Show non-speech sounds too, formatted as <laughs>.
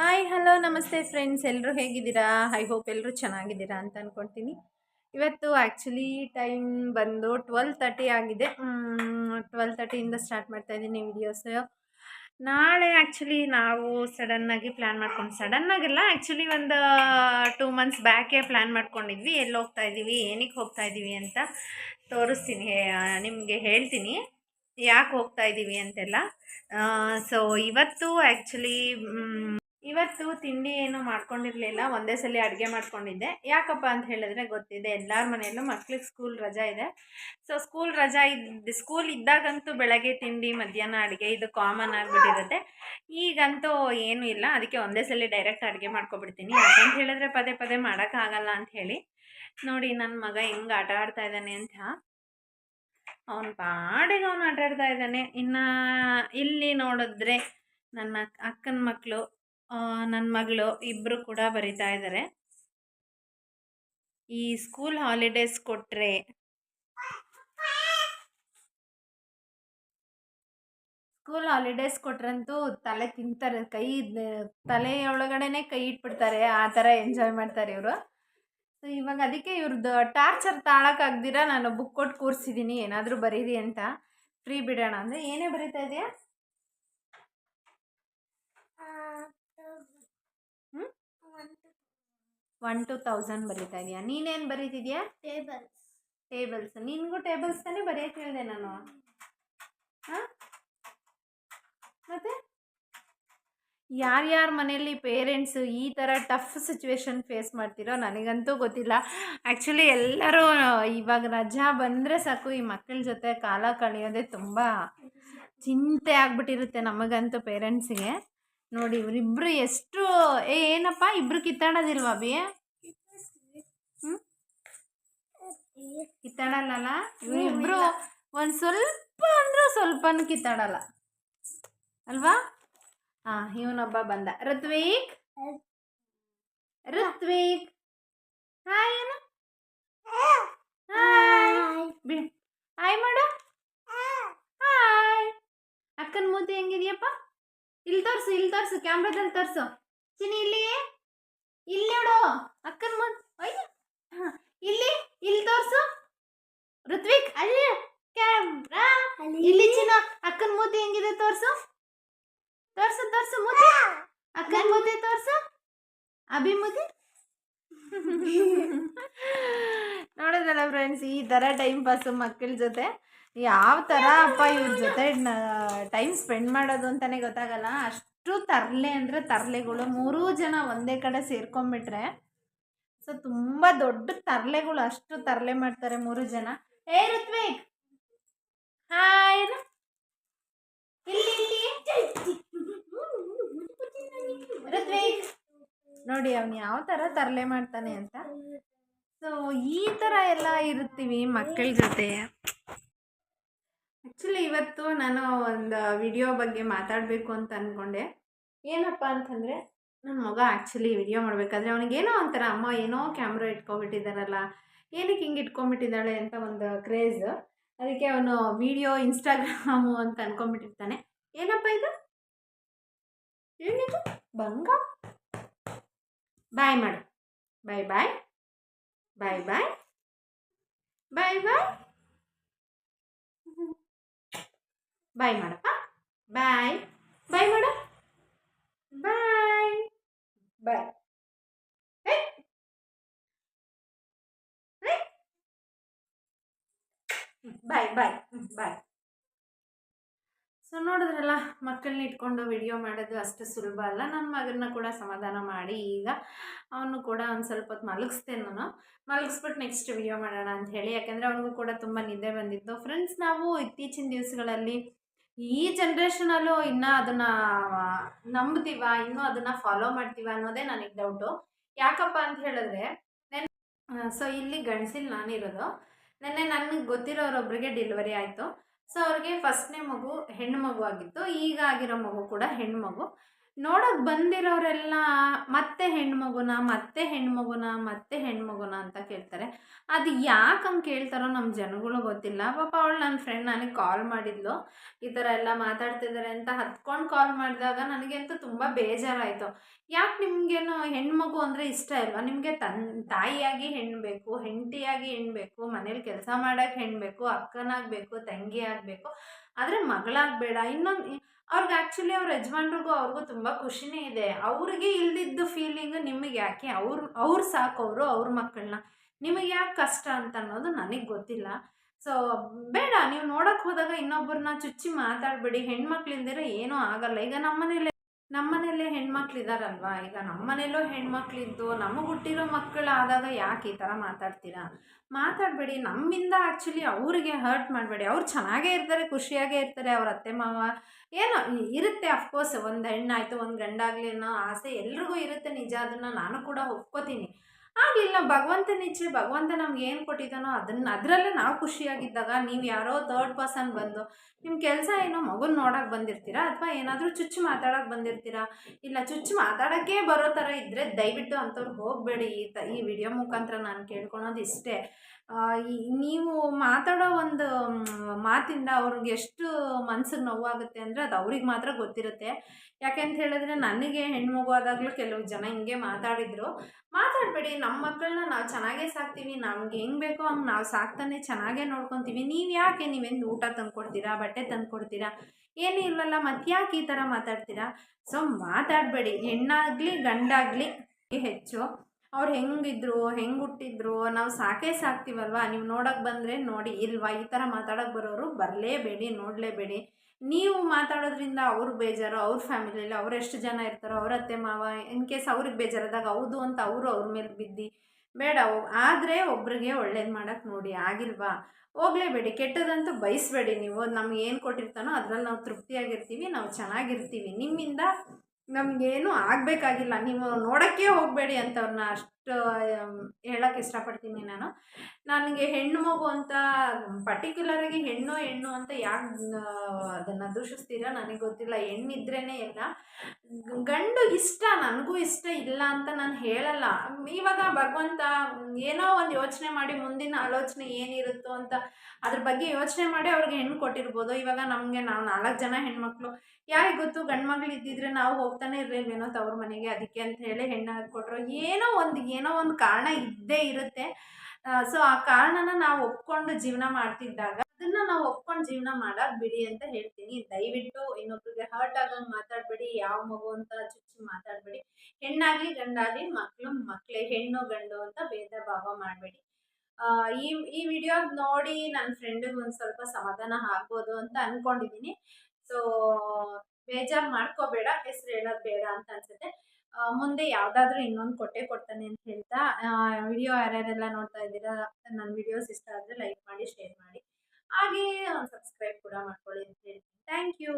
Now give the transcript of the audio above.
Hi hello ನಮಸ್ತೆ friends ಎಲ್ಲರೂ ಹೇಗಿದ್ದೀರಾ? ಐ ಹೋಪ್ ಎಲ್ಲರೂ ಚೆನ್ನಾಗಿದ್ದೀರಾ ಅಂತ ಅಂದ್ಕೊಳ್ತೀನಿ ಇವತ್ತು ಆ್ಯಕ್ಚುಲಿ ಟೈಮ್ ಬಂದು ಟ್ವೆಲ್ ತರ್ಟಿ ಆಗಿದೆ. ಟ್ವೆಲ್ ತರ್ಟಿಯಿಂದ ಸ್ಟಾರ್ಟ್ ಮಾಡ್ತಾ ಇದ್ದೀನಿ ವಿಡಿಯೋಸ್ ನಾಳೆ ಆ್ಯಕ್ಚುಲಿ ನಾವು ಸಡನ್ನಾಗಿ ಪ್ಲ್ಯಾನ್ ಮಾಡ್ಕೊಂಡು ಸಡನ್ನಾಗಿಲ್ಲ ಆ್ಯಕ್ಚುಲಿ ಒಂದು ಟೂ ಮಂತ್ಸ್ ಬ್ಯಾಕೇ ಪ್ಲ್ಯಾನ್ ಮಾಡ್ಕೊಂಡಿದ್ವಿ. ಎಲ್ಲಿ ಹೋಗ್ತಾ ಇದ್ದೀವಿ, ಏನಕ್ಕೆ ಹೋಗ್ತಾ ಇದ್ದೀವಿ ಅಂತ ತೋರಿಸ್ತೀನಿ ನಿಮಗೆ ಹೇಳ್ತೀನಿ. ಯಾಕೆ ಹೋಗ್ತಾ ಇದ್ದೀವಿ ಅಂತೆಲ್ಲ. ಸೊ ಇವತ್ತು ಆ್ಯಕ್ಚುಲಿ ಇವತ್ತು ತಿಂಡಿ ಏನು ಮಾಡ್ಕೊಂಡಿರಲಿಲ್ಲ, ಒಂದೇ ಸಲ ಅಡುಗೆ ಮಾಡ್ಕೊಂಡಿದ್ದೆ. ಯಾಕಪ್ಪ ಅಂತ ಹೇಳಿದ್ರೆ ಗೊತ್ತಿದೆ, ಎಲ್ಲರ ಮನೆಯಲ್ಲೂ ಮಕ್ಳಿಗೆ ಸ್ಕೂಲ್ ರಜಾ ಇದೆ. ಸೊ ಸ್ಕೂಲ್ ರಜಾ ಇದ್ದು ಸ್ಕೂಲ್ ಇದ್ದಾಗಂತೂ ಬೆಳಗ್ಗೆ ತಿಂಡಿ, ಮಧ್ಯಾಹ್ನ ಅಡುಗೆ ಇದು ಕಾಮನ್ ಆಗಿಬಿಟ್ಟಿರುತ್ತೆ. ಈಗಂತೂ ಏನೂ ಇಲ್ಲ, ಅದಕ್ಕೆ ಒಂದೇ ಸಲ ಡೈರೆಕ್ಟ್ ಅಡುಗೆ ಮಾಡ್ಕೊಬಿಡ್ತೀನಿ. ಯಾಕಂತ ಹೇಳಿದ್ರೆ ಪದೇ ಪದೇ ಮಾಡೋಕ್ಕಾಗಲ್ಲ ಅಂತ ಹೇಳಿ. ನೋಡಿ ನನ್ನ ಮಗ ಹೆಂಗೆ ಆಟ ಆಡ್ತಾ ಇದ್ದಾನೆ ಅಂತ. ಅವನ ಪಾಡಿಗೆ ಅವನು ಆಟ ಆಡ್ತಾ ಇದ್ದಾನೆ. ಇನ್ನು ಇಲ್ಲಿ ನೋಡಿದ್ರೆ ನನ್ನ ಅಕ್ಕನ ಮಕ್ಕಳು ನನ್ನ ಮಗಳು ಇಬ್ಬರು ಕೂಡ ಬರಿತಾ ಇದ್ದಾರೆ ಈ ಸ್ಕೂಲ್ ಹಾಲಿಡೇಸ್ ಕೊಟ್ಟರೆ ಸ್ಕೂಲ್ ಹಾಲಿಡೇಸ್ ಕೊಟ್ರಂತೂ ತಲೆ ತಿಂತಾರೆ, ಕೈ ತಲೆಯೊಳಗಡೆನೆ ಕೈ ಇಟ್ಬಿಡ್ತಾರೆ, ಆ ಥರ ಎಂಜಾಯ್ ಮಾಡ್ತಾರೆ ಇವರು. ಸೊ ಇವಾಗ ಅದಕ್ಕೆ ಇವ್ರದ್ದು ಟಾರ್ಚರ್ ತಾಳಕ್ಕಾಗ್ದಿರ ನಾನು ಬುಕ್ ಕೊಟ್ಟು ಕೂರಿಸಿದ್ದೀನಿ ಏನಾದರೂ ಬರೀರಿ ಅಂತ. ಫ್ರೀ ಬಿಡೋಣ ಅಂದರೆ ಏನೇ ಬರೀತಾ ಇದೆಯಾ? ಒನ್ ಟು ತೌಸಂಡ್ ಬರೀತಾ ಇದೆಯಾ? ನೀನೇನು ಬರೀತಿದ್ಯಾ? ಟೇಬಲ್ಸ್ ಟೇಬಲ್ಸ್ ನಿನಗೂ ಟೇಬಲ್ಸ್ ತಾನೇ ಬರೆಯೋಕ್ಕೆ ಹೇಳಿದೆ ನಾನು. ಹಾಂ? ಮತ್ತೆ? ಯಾರ್ಯಾರ ಮನೆಯಲ್ಲಿ ಪೇರೆಂಟ್ಸು ಈ ಥರ ಟಫ್ ಸಿಚುವೇಶನ್ ಫೇಸ್ ಮಾಡ್ತಿರೋ ನನಗಂತೂ ಗೊತ್ತಿಲ್ಲ. ಆ್ಯಕ್ಚುಲಿ ಎಲ್ಲರೂ ಇವಾಗ ರಜಾ ಬಂದರೆ ಸಾಕು ಈ ಮಕ್ಕಳ ಜೊತೆ ಕಾಲ ಕಳೆಯೋದೇ ತುಂಬ ಚಿಂತೆ ಆಗ್ಬಿಟ್ಟಿರುತ್ತೆ ನಮಗಂತೂ ಪೇರೆಂಟ್ಸಿಗೆ ನೋಡಿ ಇವರಿಬ್ಬರು ಎಷ್ಟು ಏ ಏನಪ್ಪ? ಇಬ್ರು ಕಿತ್ತಾಡೋದಿಲ್ವಾ ಬಿ ಹ್ಞೂ ಕಿತ್ತಾಡಲ್ಲ ಇವರಿಬ್ಬರು ಒಂದು ಸ್ವಲ್ಪ ಅಂದರೂ ಸ್ವಲ್ಪನೂ ಕಿತ್ತಾಡಲ್ಲ. ಅಲ್ವಾ? ಹಾಂ ಇವನೊಬ್ಬ ಬಂದ. ಋತ್ವಿಕ್. ಋತ್ವಿಕ್ ಹಾಯ್ ಏನು ಹಾಯ್ ಬಿಡಿ ಹಾಯ್ ಮಾಡು ಹಾಯ್ ಅಕ್ಕನ ಮೂತಿ ಹೆಂಗಿದೆಯಪ್ಪ ಇಲ್ಲಿ ತೋರಿಸು ಇಲ್ಲಿ ತೋರಿಸು ಕ್ಯಾಮ್ರಾದಲ್ಲಿ ತೋರಿಸು. ಚಿನ್ನಿ ಇಲ್ಲಿ ಇಲ್ಲಿ ನೋಡು ಅಕ್ಕನ ಮುಂದ್ ಅಯ್ಯ ಇಲ್ಲಿ ಇಲ್ಲಿ ತೋರಿಸು. ಋತ್ವಿಕ್ ಅಲ್ಲಿ ಕ್ಯಾಮ್ರಾ. ಇಲ್ಲಿ ಚಿನ್ನ ಅಕ್ಕನ ಮೂತಿ ಹೆಂಗಿದೆ ತೋರಿಸು. ತೋರ್ಸು ತೋರ್ಸು ಮೂತಿ. ಅಕ್ಕನ ಮೂತಿ ತೋರ್ಸು. ಅಭಿ ಮೂತಿ. ನೋಡಿದ್ರಲ್ಲ <laughs> ಫ್ರೆಂಡ್ಸ್ ಈ ಥರ ಟೈಮ್ ಪಾಸು ಮಕ್ಕಳ ಜೊತೆ, ಯಾವ ಥರ ಅಪ್ಪ ಇವ್ರ ಜೊತೆ ಟೈಮ್ ಸ್ಪೆಂಡ್ ಮಾಡೋದು ಅಂತಲೇ ಗೊತ್ತಾಗಲ್ಲ. ಅಷ್ಟು ತರಲೆ ಅಂದರೆ ತರಲೆಗಳು. ಮೂರೂ ಜನ ಒಂದೇ ಕಡೆ ಸೇರ್ಕೊಂಡ್ಬಿಟ್ರೆ, ಸೊ ತುಂಬ ದೊಡ್ಡ ತರಲೆಗಳು. ಅಷ್ಟು ತರಲೆ ಮಾಡ್ತಾರೆ ಮೂರು ಜನ. ಏ ಋತ್ವಿಕ್! ಹಾಯ್ ನೋಡಿ, ಅವನು ಯಾವ ಥರ ತರಲೆ ಮಾಡ್ತಾನೆ ಅಂತ. ಸೊ ಈ ಥರ ಎಲ್ಲ ಇರ್ತೀವಿ ಮಕ್ಕಳ ಜೊತೆ. ಆ್ಯಕ್ಚುಲಿ ಇವತ್ತು ನಾನು ಒಂದು ವಿಡಿಯೋ ಬಗ್ಗೆ ಮಾತಾಡಬೇಕು ಅಂತ ಅಂದ್ಕೊಂಡೆ ಏನಪ್ಪ ಅಂತಂದರೆ ನನ್ನ ಮಗ ಆ್ಯಕ್ಚುಲಿ ವಿಡಿಯೋ ಮಾಡಬೇಕಾದ್ರೆ ಅವನಿಗೇನೋ ಒಂಥರ ಅಮ್ಮ ಏನೋ ಕ್ಯಾಮ್ರಾ ಇಟ್ಕೊಬಿಟ್ಟಿದ್ದಾರಲ್ಲ ಏನಕ್ಕೆ ಹಿಂಗೆ ಇಟ್ಕೊಂಬಿಟ್ಟಿದ್ದಾಳೆ ಅಂತ ಒಂದು ಕ್ರೇಜ್ ಅದಕ್ಕೆ ಅವನು ವಿಡಿಯೋ ಇನ್ಸ್ಟಾಗ್ರಾಮು ಅಂತ ಅಂದ್ಕೊಂಬಿಟ್ಟಿರ್ತಾನೆ ಏನಪ್ಪ ಇದು? ಏನಿದು? ಬಂಗ? ಬಾಯ್ ಮಾಡು. ಬಾಯ್ ಬಾಯ್ ಬಾಯ್ ಬಾಯ್ ಬಾಯ್ ಬಾಯ್ ಬಾಯ್ ಮಾಡಪ್ಪ ಬಾಯ್ ಬಾಯ್ ಮಾಡು ಬಾಯ್ ಬಾಯ್ ಬಾಯ್ ಬಾಯ್ ಬಾಯ್ ಸೊ ನೋಡಿದ್ರಲ್ಲ ಮಕ್ಕಳನ್ನ ಇಟ್ಕೊಂಡು ವಿಡಿಯೋ ಮಾಡೋದು ಅಷ್ಟು ಸುಲಭ ಅಲ್ಲ. ನನ್ನ ಮಗನ್ನ ಕೂಡ ಸಮಾಧಾನ ಮಾಡಿ ಈಗ ಅವನು ಕೂಡ ಒಂದು ಸ್ವಲ್ಪ ಹೊತ್ತು ಮಲಗಿಸ್ದೆ ನಾನು. ಮಲಗಿಸ್ಬಿಟ್ಟು ನೆಕ್ಸ್ಟ್ ವಿಡಿಯೋ ಮಾಡೋಣ ಅಂತ ಹೇಳಿ. ಯಾಕೆಂದರೆ ಅವನಿಗೂ ಕೂಡ ತುಂಬ ನಿದ್ದೆ ಬಂದಿತ್ತು. ಫ್ರೆಂಡ್ಸ್ ನಾವು ಇತ್ತೀಚಿನ ದಿವಸಗಳಲ್ಲಿ ಈ ಜನ್ರೇಷನಲ್ಲೂ ಇನ್ನೂ ಅದನ್ನು ನಂಬ್ತೀವ, ಇನ್ನೂ ಅದನ್ನು ಫಾಲೋ ಮಾಡ್ತೀವ ಅನ್ನೋದೇ ನನಗೆ ಡೌಟು ಯಾಕಪ್ಪ ಅಂತ ಹೇಳಿದ್ರೆ ಸೊ ಇಲ್ಲಿ ಗಂಡಸಿಲ್ ನಾನಿರೋದು. ನೆನ್ನೆ ನನಗೆ ಗೊತ್ತಿರೋರೊಬ್ಬರಿಗೆ ಡೆಲಿವರಿ ಆಯಿತು. ಸೊ ಅವ್ರಿಗೆ ಫಸ್ಟ್ನೇ ಮಗು ಹೆಣ್ಣು ಮಗು ಆಗಿತ್ತು. ಈಗ ಆಗಿರೋ ಮಗು ಕೂಡ ಹೆಣ್ಣು ಮಗು. ನೋಡೋಕೆ ಬಂದಿರೋರೆಲ್ಲ ಮತ್ತೆ ಹೆಣ್ಮಗುನ ಮತ್ತೆ ಹೆಣ್ಮಗುನ ಮತ್ತೆ ಹೆಣ್ಮಗುನ ಅಂತ ಕೇಳ್ತಾರೆ. ಅದು ಯಾಕೆ ಹಂಗೆ ಕೇಳ್ತಾರೋ ನಮ್ಮ ಜನಗಳು ಗೊತ್ತಿಲ್ಲ. ಪಾಪ ಅವಳು ನನ್ನ ಫ್ರೆಂಡ್ ನನಗೆ ಕಾಲ್ ಮಾಡಿದ್ಲು. ಈ ಥರ ಎಲ್ಲ ಮಾತಾಡ್ತಿದ್ದಾರೆ ಅಂತ ಹತ್ಕೊಂಡು ಕಾಲ್ ಮಾಡಿದಾಗ ನನಗಂತೂ ತುಂಬ ಬೇಜಾರಾಯಿತು. ಯಾಕೆ ನಿಮಗೇನು ಹೆಣ್ಮಗು ಅಂದರೆ ಇಷ್ಟ ಇಲ್ವಾ? ನಿಮಗೆ ತನ್, ತಾಯಿಯಾಗಿ ಹೆಣ್ಣು ಬೇಕು, ಹೆಂಡತಿಯಾಗಿ ಹೆಣ್ಣು ಬೇಕು ಮನೇಲಿ ಕೆಲಸ ಮಾಡೋಕ್ಕೆ ಹೆಣ್ಣು ಬೇಕು ಅಕ್ಕನಾಗಬೇಕು ತಂಗಿ ಆಗಬೇಕು ಆದರೆ ಮಗಳಾಗಬೇಡ. ಇನ್ನೊಂದು ಅವ್ರಿಗೆ ಆ್ಯಕ್ಚುಲಿ ಅವ್ರ ಯಜಮಾನ್ರಿಗೂ ಅವ್ರಿಗೂ ತುಂಬ ಖುಷಿನೇ ಇದೆ. ಅವ್ರಿಗೆ ಇಲ್ದಿದ್ದ ಫೀಲಿಂಗ್ ನಿಮಗೆ ಯಾಕೆ? ಅವ್ರು ಅವ್ರು ಸಾಕೋರು ಅವ್ರ ಮಕ್ಕಳನ್ನ ನಿಮಗೆ ಯಾಕೆ ಕಷ್ಟ ಅಂತ ಅನ್ನೋದು ನನಗೆ ಗೊತ್ತಿಲ್ಲ. ಸೊ ಬೇಡ, ನೀವು ನೋಡೋಕ್ಕೆ ಹೋದಾಗ ಇನ್ನೊಬ್ಬರನ್ನ ಚುಚ್ಚಿ ಮಾತಾಡಬೇಡಿ. ಹೆಣ್ಮಕ್ಳಿಲ್ದಿರ ಏನೂ ಆಗಲ್ಲ. ಈಗ ನಮ್ಮನೇಲೆ ನಮ್ಮನೇಲೆ ಹೆಣ್ಮಕ್ಳು ಇದ್ದಾರಲ್ವಾ ಈಗ ನಮ್ಮನೇಲೂ ಹೆಣ್ಮಕ್ಳಿದ್ದು, ನಮಗೆ ಹುಟ್ಟಿರೋ ಮಕ್ಕಳಾದಾಗ ಯಾಕೆ ಈ ಥರ ಮಾತಾಡ್ತೀರಾ? ಮಾತಾಡಬೇಡಿ. ನಮ್ಮಿಂದ ಆ್ಯಕ್ಚುಲಿ ಅವ್ರಿಗೆ ಹರ್ಟ್ ಮಾಡಬೇಡಿ. ಅವ್ರು ಚೆನ್ನಾಗೇ ಇರ್ತಾರೆ, ಖುಷಿಯಾಗೇ ಇರ್ತಾರೆ, ಅವ್ರ ಅತ್ತೆ, ಮಾವ. ಏನೋ ಇರುತ್ತೆ ಅಫ್ಕೋರ್ಸ್ ಒಂದು ಹೆಣ್ಣಾಯಿತು, ಒಂದು ಗಂಡಾಗಲಿ ಅನ್ನೋ ಆಸೆ ಎಲ್ರಿಗೂ ಇರುತ್ತೆ ನಿಜ. ಅದನ್ನು ನಾನು ಕೂಡ ಒಪ್ಕೋತೀನಿ. ಆಗಲಿಲ್ಲ ಭಗವಂತನ ಇಚ್ಛೆ, ಭಗವಂತ ನಮ್ಗೆ ಏನು ಕೊಟ್ಟಿದ್ದಾನೋ ಅದನ್ನು, ಅದರಲ್ಲೇ ನಾವು ಖುಷಿಯಾಗಿದ್ದಾಗ ನೀವು ಯಾರೋ ತರ್ಡ್ ಪರ್ಸನ್ ಬಂದು ನಿಮ್ಮ ಕೆಲಸ ಏನೋ ಮಗುನ ನೋಡೋಕೆ ಬಂದಿರ್ತೀರಾ ಅಥವಾ ಏನಾದರೂ ಚುಚ್ಚು ಮಾತಾಡೋಕೆ ಬಂದಿರ್ತೀರಾ? ಇಲ್ಲ, ಚುಚ್ಚು ಮಾತಾಡೋಕ್ಕೆ ಬರೋ ಥರ ಇದ್ದರೆ ದಯವಿಟ್ಟು ಅಂಥವ್ರು ಹೋಗಬೇಡಿ ಈ ತ, ಈ ವಿಡಿಯೋ ಮುಖಾಂತರ ನಾನು ಕೇಳ್ಕೊಳೋದು ಇಷ್ಟೇ. ನೀವು ಮಾತಾಡೋ ಒಂದು ಮಾತಿಂದ ಅವ್ರಿಗೆ ಎಷ್ಟು ಮನ್ಸಿಗೆ ನೋವಾಗುತ್ತೆ ಅಂದರೆ ಅದು ಅವ್ರಿಗೆ ಮಾತ್ರ ಗೊತ್ತಿರುತ್ತೆ. ಯಾಕೆಂತ ಹೇಳಿದ್ರೆ ನನಗೆ ಹೆಣ್ಮಗು ಆದಾಗಲೂ ಕೆಲವು ಜನ ಹಿಂಗೆ ಮಾತಾಡಿದರು. ಮಾತಾಡಬೇಡಿ, ನಮ್ಮ ಮಕ್ಕಳನ್ನ ನಾವು ಚೆನ್ನಾಗೇ ಸಾಕ್ತೀವಿ, ನಮ್ಗೆ ಹೆಂಗೆ ಬೇಕೋ ಹಂಗೆ ನಾವು ಸಾಕ್ತಾನೆ ಚೆನ್ನಾಗೇ ನೋಡ್ಕೊತೀವಿ. ನೀವು ಯಾಕೆ ನೀವೇನು ಊಟ ತಂದುಕೊಡ್ತೀರಾ, ಬಟ್ಟೆ ತಂದುಕೊಡ್ತೀರಾ, ಏನೂ ಮತ್ತೆ ಯಾಕೆ ಈ ಥರ ಮಾತಾಡ್ತೀರಾ? ಸೊ ಮಾತಾಡಬೇಡಿ, ಹೆಣ್ಣಾಗಲಿ ಗಂಡಾಗಲಿ ಹೆಚ್ಚು. ಅವ್ರು ಹೆಂಗಿದ್ರು, ಹೆಂಗೆ ಹುಟ್ಟಿದ್ರು, ನಾವು ಸಾಕೇ ಸಾಕ್ತೀವಲ್ವಾ? ನೀವು ನೋಡೋಕ್ಕೆ ಬಂದರೆ ನೋಡಿ, ಇಲ್ವಾ? ಈ ಥರ ಮಾತಾಡೋಕ್ಕೆ ಬರೋರು ಬರಲೇಬೇಡಿ, ನೋಡಲೇಬೇಡಿ. ನೀವು ಮಾತಾಡೋದ್ರಿಂದ ಅವ್ರಿಗೆ ಬೇಜಾರು, ಅವ್ರ ಫ್ಯಾಮಿಲಿಯಲ್ಲಿ ಅವ್ರು ಎಷ್ಟು ಜನ ಇರ್ತಾರೋ, ಅವ್ರ ಅತ್ತೆ ಮಾವ, ಇನ್ ಕೇಸ್ ಅವ್ರಿಗೆ ಬೇಜಾರಾದಾಗ ಹೌದು ಅಂತ ಅವರು ಅವ್ರ ಮೇಲೆ ಬಿದ್ದು. ಬೇಡ ಆದರೆ ಒಬ್ರಿಗೆ ಒಳ್ಳೇದು ಮಾಡೋಕ್ಕೆ ನೋಡಿ, ಆಗಿಲ್ವಾ? ಹೋಗಲೇಬೇಡಿ, ಕೆಟ್ಟದಂತೂ ಬಯಸಬೇಡಿ ನೀವು. ನಮ್ಗೆ ಏನು ಕೊಟ್ಟಿರ್ತಾನೋ ಅದ್ರಲ್ಲಿ ನಾವು ತೃಪ್ತಿಯಾಗಿರ್ತೀವಿ, ನಾವು ಚೆನ್ನಾಗಿರ್ತೀವಿ. ನಿಮ್ಮಿಂದ ನಮಗೇನು ಆಗಬೇಕಾಗಿಲ್ಲ ನೀವು ನೋಡೋಕ್ಕೆ ಹೋಗಬೇಡಿ ಅಂತವ್ರನ್ನ ಅಷ್ಟು ಹೇಳೋಕ್ಕೆ ಇಷ್ಟಪಡ್ತೀನಿ ನಾನು. ನನಗೆ ಹೆಣ್ಣು ಮಗು ಅಂತ ಪರ್ಟಿಕ್ಯುಲರಾಗಿ ಹೆಣ್ಣು ಹೆಣ್ಣು ಅಂತ ಯಾಕೆ ಅದನ್ನು ದೂಷಿಸ್ತೀರ ನನಗೆ ಗೊತ್ತಿಲ್ಲ. ಹೆಣ್ಣಿದ್ರೇ ಇಲ್ಲ. ಗಂಡು ಇಷ್ಟ, ನನಗೂ ಇಷ್ಟ ಇಲ್ಲ ಅಂತ ನಾನು ಹೇಳಲ್ಲ. ಇವಾಗ ಭಗವಂತ ಏನೋ ಒಂದು ಯೋಚನೆ ಮಾಡಿ ಮುಂದಿನ ಆಲೋಚನೆ ಏನಿರುತ್ತೋ ಅಂತ ಅದ್ರ ಬಗ್ಗೆ ಯೋಚನೆ ಮಾಡಿ ಅವ್ರಿಗೆ ಹೆಣ್ಣು ಕೊಟ್ಟಿರ್ಬೋದು. ಇವಾಗ ನಮಗೆ ನಾವು ನಾಲ್ಕು ಜನ ಹೆಣ್ಮಕ್ಳು, ಯಾರಿಗೆ ಗೊತ್ತು? ಗಂಡು ಮಗಳು ಇದ್ದಿದ್ರೆ ನಾವು ಹೋಗ್ತಾನೆ ಇರಲಿಲ್ವೇನೋ ತವ್ರ ಮನೆಗೆ, ಅದಕ್ಕೆ ಅಂತ ಹೇಳಿ ಹೆಣ್ಣು ಹಾಕ್ಕೊಟ್ರು. ಏನೋ ಒಂದು ಏನೋ ಒಂದು ಕಾರಣ ಇದ್ದೇ ಇರುತ್ತೆ. ಸೊ ಆ ಕಾರಣನ ನಾವು ಒಪ್ಕೊಂಡು ಜೀವನ ಮಾಡ್ತಿದ್ದಾಗ ಅದನ್ನ ನಾವು ಒಪ್ಕೊಂಡು ಜೀವನ ಮಾಡೋದು ಬಿಡಿ ಅಂತ ಹೇಳ್ತೀನಿ. ದಯವಿಟ್ಟು ಇನ್ನೊಬ್ರಿಗೆ ಹರ್ಟ್ ಆಗಂಗೆ ಮಾತಾಡಬೇಡಿ, ಯಾವ ಮಗು ಅಂತ ಚುಚ್ಚಿ ಮಾತಾಡಬೇಡಿ. ಹೆಣ್ಣಾಗ್ಲಿ ಗಂಡಾಗಲಿ ಮಕ್ಕಳು ಮಕ್ಕಳೇ ಹೆಣ್ಣು ಗಂಡು ಅಂತ ಭೇದ ಭಾವ ಮಾಡಬೇಡಿ. ಈ ಈ ವಿಡಿಯೋ ನೋಡಿ ನನ್ನ ಫ್ರೆಂಡಿಗೆ ಒಂದು ಸ್ವಲ್ಪ ಸಮಾಧಾನ ಆಗ್ಬೋದು ಅಂತ ಅಂದ್ಕೊಂಡಿದ್ದೀನಿ ಸೊ ಬೇಜಾರು ಮಾಡ್ಕೋಬೇಡ, ಹೆಸರು ಹೇಳೋದು ಬೇಡ ಅಂತ ಅನ್ಸುತ್ತೆ. ಮುಂದೆ ಯಾವುದಾದ್ರೂ ಇನ್ನೊಂದು ಕೊಟ್ಟೆ ಕೊಡ್ತಾನೆ ಅಂತ ಹೇಳ್ತಾ ವಿಡಿಯೋ ಯಾರ್ಯಾರೆಲ್ಲ ನೋಡ್ತಾ ಇದ್ದೀರಾ ನನ್ನ ವಿಡಿಯೋಸ್ ಇಷ್ಟ ಆದರೆ ಲೈಕ್ ಮಾಡಿ ಶೇರ್ ಮಾಡಿ. ಹಾಗೆ ಸಬ್ಸ್ಕ್ರೈಬ್ ಕೂಡ ಮಾಡ್ಕೊಳ್ಳಿ ಅಂತ ಹೇಳ್ತೀನಿ. Thank you